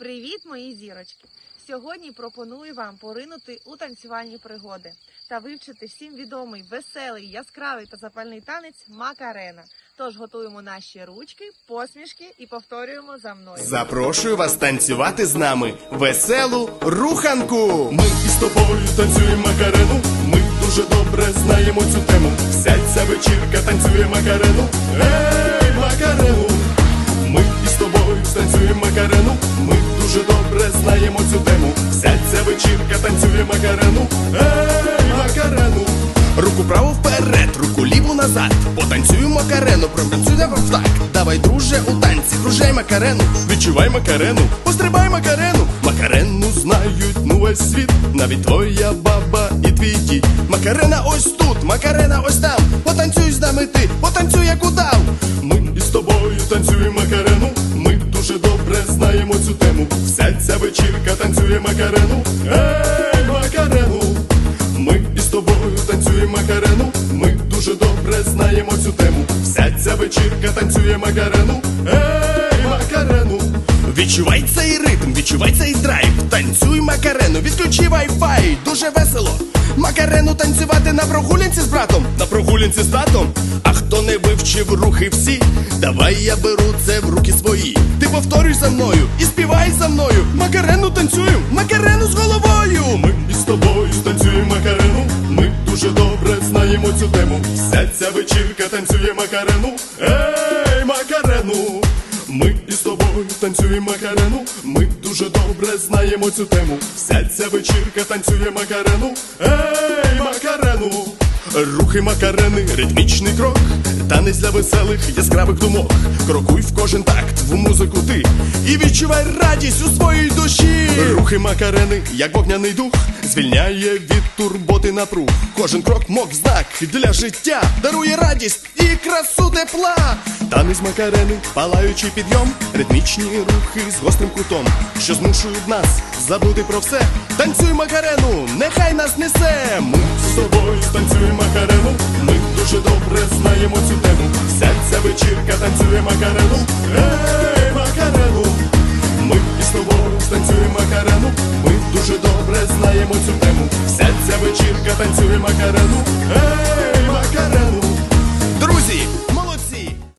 Привіт, мої зірочки! Сьогодні пропоную вам поринути у танцювальні пригоди та вивчити всім відомий, веселий, яскравий та запальний танець Макарена. Тож готуємо наші ручки, посмішки і повторюємо за мною. Запрошую вас танцювати з нами веселу руханку. Ми із тобою танцюємо Макарену. Ми дуже добре знаємо цю тему. Вся ця вечірка танцює Макарену. Ей, Макарену! Ми із тобою танцюємо Макарену. Руку праву вперед, руку ліву назад. Потанцюємо макарену, протанцюємо так. Давай, друже, у танці, кружай макарену. Відчувай Макарену, пострибай Макарену. Макарену знають ну весь світ. Навіть твоя баба і твій дід. Макарена ось тут, макарена ось там. Потанцюй з нами ти, потанцюй як удав. Ми із тобою танцюємо Макарену. Ми дуже добре знаємо цю тему. Вся ця вечірка танцює Макарену. Вечірка танцює Макарену. Ей, Макарену! Відчувай цей ритм, відчувай цей драйв. Танцюй макарену, відключи вай-фай, дуже весело. Макарену танцювати на прогулянці з братом, На прогулянці з татом. А хто не вивчив рухи всі, давай я беру це в руки свої. Ти повторюй за мною і співай за мною. Макарену танцюємо, макарену з головою. Макарену! Ми із тобою танцюємо Макарену. Ми дуже добре знаємо цю тему. Вся ця вечірка танцює Макарену. Ей, Макарену! Рухи макарени, ритмічний крок, танець для веселих, яскравих думок. Крокуй в кожен такт, в музику ти і відчувай радість у своїй душі. Рухи макарени, як вогняний дух, звільняє від турботи напруг. Кожен крок мок знак для життя, дарує радість і красу тепла. Танець макарени, палаючий підйом, ритмічні рухи з гострим кутом, що змушують нас забути про все. Танцюй макарену, нехай нас несе. Ми з тобою танцюємо Макарену. Ми дуже добре знаємо цю тему. Вся ця вечірка танцює Макарену. Цю тему. Вся ця вечірка танцює. Макарену!